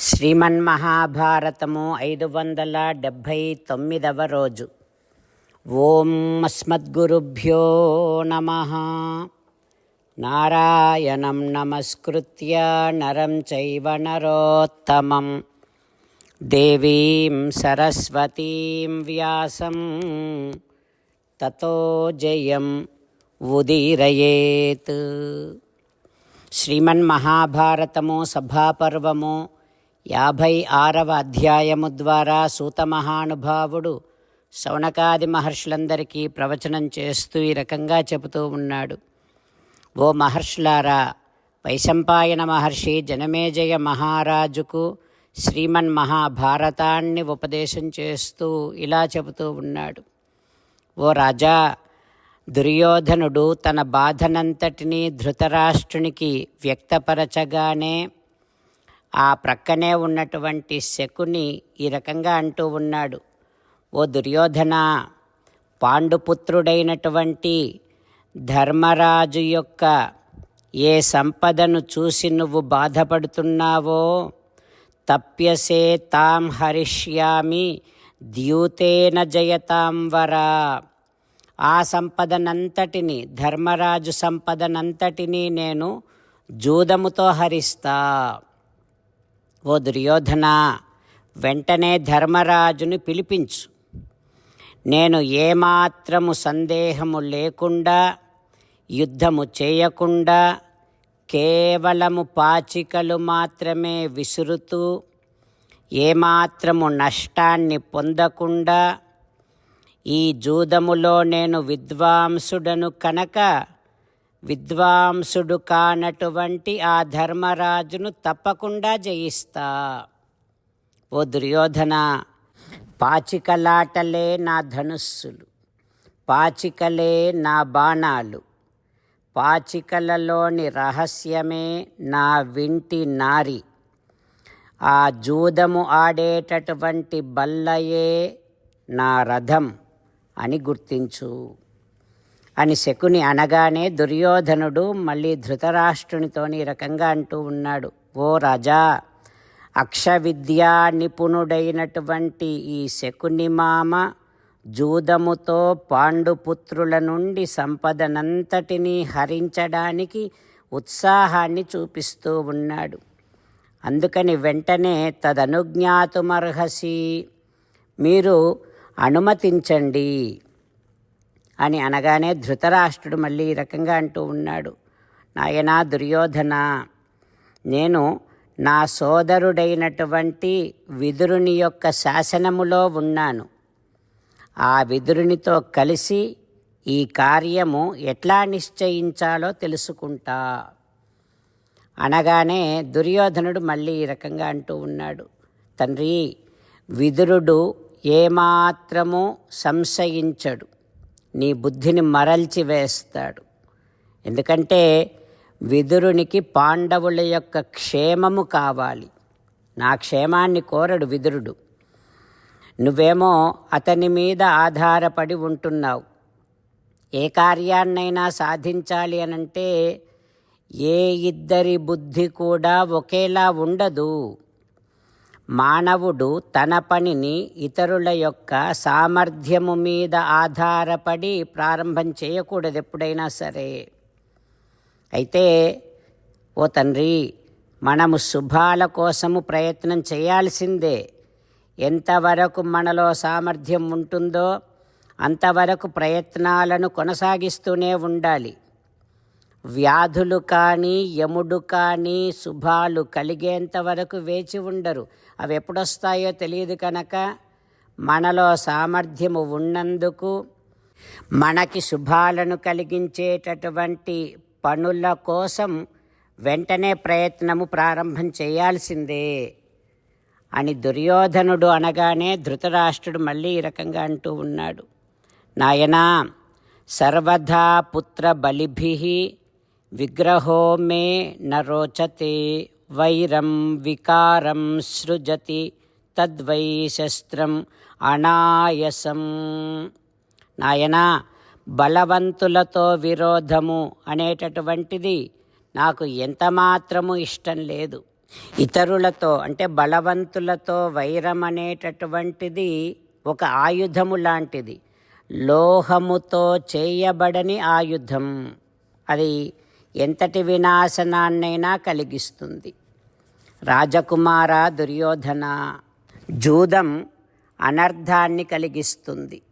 శ్రీమన్మహాభారతము ఐదు వందల డెబ్భై తొమ్మిదవ రోజు. ఓం అస్మద్గురుభ్యో నమ. నారాయణం నమస్కృత్య నరం చైవ నరోత్తమం. దేవీం సరస్వతీం వ్యాసం. తతో జయం ఉదీరయేత్. శ్రీమన్మహాభారతము సభాపర్వము యాభై ఆరవ అధ్యాయము ద్వారా సూత మహానుభావుడు శౌనకాది మహర్షులందరికీ ప్రవచనం చేస్తూ ఈ రకంగా చెబుతూ ఉన్నాడు. ఓ మహర్షులారా వైశంపాయన మహర్షి జనమేజయ మహారాజుకు శ్రీమన్ మహాభారతాన్ని ఉపదేశం చేస్తూ ఇలా చెబుతూ ఉన్నాడు. ఓ రాజా దుర్యోధనుడు తన బాధనంతటినీ ధృతరాష్ట్రునికి వ్యక్తపరచగానే ఆ ప్రక్కనే ఉన్నటువంటి శకుని ఈ రకంగా అంటూ ఉన్నాడు. ఓ దుర్యోధన పాండుపుత్రుడైనటువంటి ధర్మరాజు యొక్క ఏ సంపదను చూసి నువ్వు బాధపడుతున్నావో తప్యసే తాం హరిష్యామి ద్యూతేన జయతాం వరా. ఆ సంపదనంతటిని ధర్మరాజు సంపదనంతటినీ నేను జూదముతో హరిస్తా. ఓ దుర్యోధన వెంటనే ధర్మరాజుని పిలిపించు. నేను ఏమాత్రము సందేహము లేకుండా యుద్ధము చేయకుండా కేవలము పాచికలు మాత్రమే విసురుతూ ఏమాత్రము నష్టాన్ని పొందకుండా ఈ జూదములో నేను విద్వాంసుడను కనుక విద్వాంసుడు కానటువంటి ఆ ధర్మరాజును తప్పకుండా జయిస్తా. ఓ దుర్యోధన పాచికలాటలే నా ధనుస్సులు పాచికలే నా బాణాలు పాచికలలోని రహస్యమే నా వింటి నారి. ఆ జూదము ఆడేటటువంటి బల్లయే నా రథం అని గుర్తించు. అని శకుని అనగానే దుర్యోధనుడు మళ్ళీ ధృతరాష్ట్రునితోని రకంగా అంటూ ఉన్నాడు ఓ రాజా అక్షవిద్యా నిపుణుడైనటువంటి ఈ శకుని మామ జూదముతో పాండుపుత్రుల నుండి సంపదనంతటినీ హరించడానికి ఉత్సాహాన్ని చూపిస్తూ ఉన్నాడు. అందుకని వెంటనే తదనుజ్ఞాతుమర్హసి మీరు అనుమతించండి. అని అనగానే ధృతరాష్ట్రుడు మళ్ళీ ఈ రకంగా అంటూ ఉన్నాడు. నాయనా దుర్యోధన నేను నా సోదరుడైనటువంటి విదురుని యొక్క శాసనములో ఉన్నాను. ఆ విదురునితో కలిసి ఈ కార్యము ఎట్లా నిశ్చయించాలో తెలుసుకుంటా. అనగానే దుర్యోధనుడు మళ్ళీ ఈ రకంగా అంటూ ఉన్నాడు. తండ్రి విదురుడు ఏమాత్రము సంశయించడు. నీ బుద్ధిని మరల్చి వేస్తాడు. ఎందుకంటే విదురునికి పాండవుల యొక్క క్షేమము కావాలి. నా క్షేమాన్ని కోరడు విదురుడు. నువ్వేమో అతని మీద ఆధారపడి ఉంటున్నావు. ఏ కార్యాన్నైనా సాధించాలి అనంటే ఏ ఇద్దరి బుద్ధి కూడా ఒకేలా ఉండదు. మానవుడు తన పనిని ఇతరుల యొక్క సామర్థ్యము మీద ఆధారపడి ప్రారంభం చేయకూడదు ఎప్పుడైనా సరే. అయితే ఓ తండ్రి మనము శుభాల కోసము ప్రయత్నం చేయాల్సిందే. ఎంతవరకు మనలో సామర్థ్యం ఉంటుందో అంతవరకు ప్రయత్నాలను కొనసాగిస్తూనే ఉండాలి. వ్యాధులు కానీ యముడు కానీ శుభాలు కలిగేంత వరకు వేచి ఉండరు. అవి ఎప్పుడొస్తాయో తెలియదు కనుక మనలో సామర్థ్యము ఉన్నందుకు మనకి శుభాలను కలిగించేటటువంటి పనుల కోసం వెంటనే ప్రయత్నము ప్రారంభం చేయాల్సిందే అని దుర్యోధనుడు అనగానే ధృతరాష్ట్రుడు మళ్ళీ ఈ రకంగా అంటూ ఉన్నాడు. నాయనా సర్వదా పుత్ర బలిభి విగ్రహో మే నరోచతే వైరం వికారం సృజతి తద్వై శస్త్రం అనాయసం. నాయనా బలవంతులతో విరోధము అనేటటువంటిది నాకు ఎంత మాత్రము ఇష్టం లేదు. ఇతరులతో అంటే బలవంతులతో వైరం అనేటటువంటిది ఒక ఆయుధము లాంటిది. లోహముతో చేయబడని ఆయుధం. అది ఎంతటి వినాశనాన్నైనా కలిగిస్తుంది. రాజకుమార దుర్యోధన జూదం అనర్థాన్ని కలిగిస్తుంది.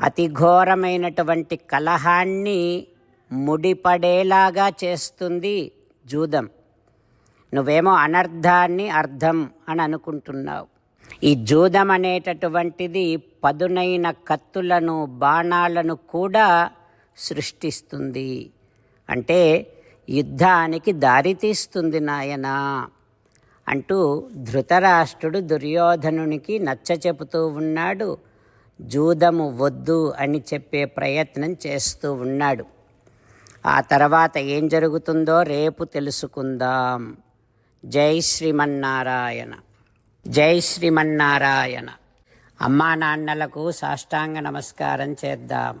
అతి ఘోరమైనటువంటి కలహాన్ని ముడిపడేలాగా చేస్తుంది జూదం. నువ్వేమో అనర్థాన్ని అర్థం అని అనుకుంటున్నావు. ఈ జూదం అనేటటువంటిది పదునైన కత్తులను బాణాలను కూడా సృష్టిస్తుంది. అంటే యుద్ధానికి దారితీస్తుంది నాయనా అంటూ ధృతరాష్ట్రుడు దుర్యోధనునికి నచ్చ చెబుతూ ఉన్నాడు. జూదము వద్దు అని చెప్పే ప్రయత్నం చేస్తూ ఉన్నాడు. ఆ తర్వాత ఏం జరుగుతుందో రేపు తెలుసుకుందాం. జై శ్రీమన్నారాయణ. జై శ్రీమన్నారాయణ. అమ్మా నాన్నలకు సాష్టాంగ నమస్కారం చేద్దాం.